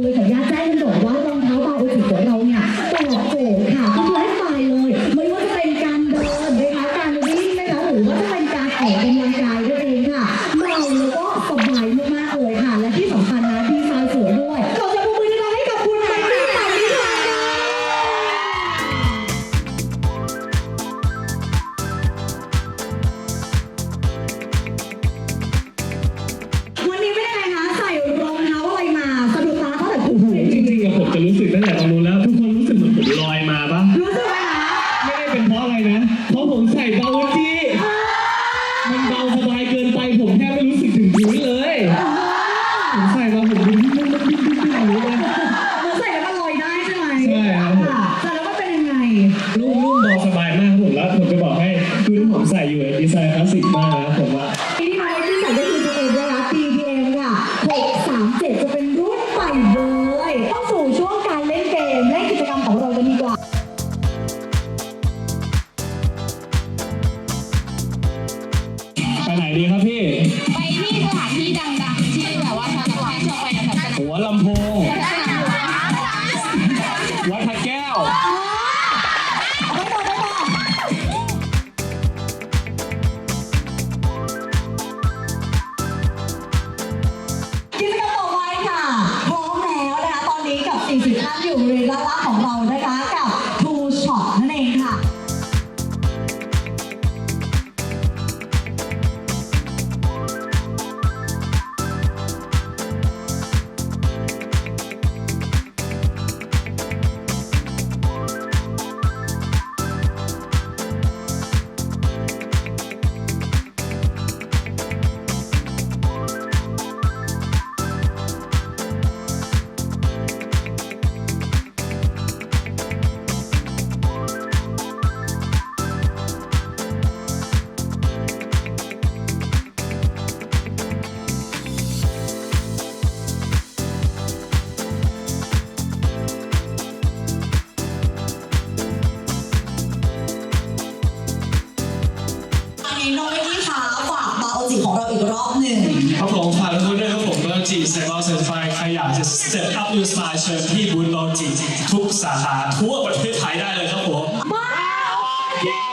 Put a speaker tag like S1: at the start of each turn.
S1: เลยขออนุญาตแจ้งกันบอกว่ารองเท้าบาโอจิของเราเนี่ยตอบโจทย์ค่ะทุกไลฟ์สไตล์เลย ไม่ว่าจะเป็นการเดินนะคะการวิ่งนะคะหรือว่าจะเป็นการออกกำลัง
S2: จะรู้สึกตั้งแต่ตอนนู้นแล้วทุกคนรู้สึกเหมือนผมลอยมาปะ
S1: รู้สึกไหมคะ
S2: ไม่ได้เป็นเพราะอะไรนะเพราะผมใส่เบาจีมันเบาสบายเกินไปผมแทบไม่รู้สึกถึงพื้นเลยผมใส่มาผมดึงดึงดึงดึงดึงดึงอย่างนี้เลย
S1: เหมือนใส่แล้วมันลอยได้ใช่ไหม
S2: ใช่ครับ
S1: ค่ะแต่แล้วมันเป็นยังไง
S2: นุ่มนุ่มเบาสบายมากครับผมแล้วผมจะบอกให้คือที่ผมใส่อยู่อะดีไซน์คลาสสิกมากนะ ไปไหนดีครับพี่
S3: ไปที่สถานที่ดังๆ ที่แบบว่าชาวต่างชาติชอบไปแถวๆสนาม
S2: หัวลำโพง
S3: สนามหลวง
S2: วัดพระแก้ว
S1: ไม่ต่อไม่ต่อกิจกรรมต่อไปค่ะ พร้อมแล้วนะคะ ตอนนี้กับ 40 ท่านอยู่ในด้านล่างของเรานะคะ ครับ
S4: ผมโลจิไซเบอร์เซอร์ไฟใครอยากจะเซตอัพยูสตาเชิญที่บูธโลจิทุกสาขาทั่วประเทศไทยได้เลยครับผม
S1: มาว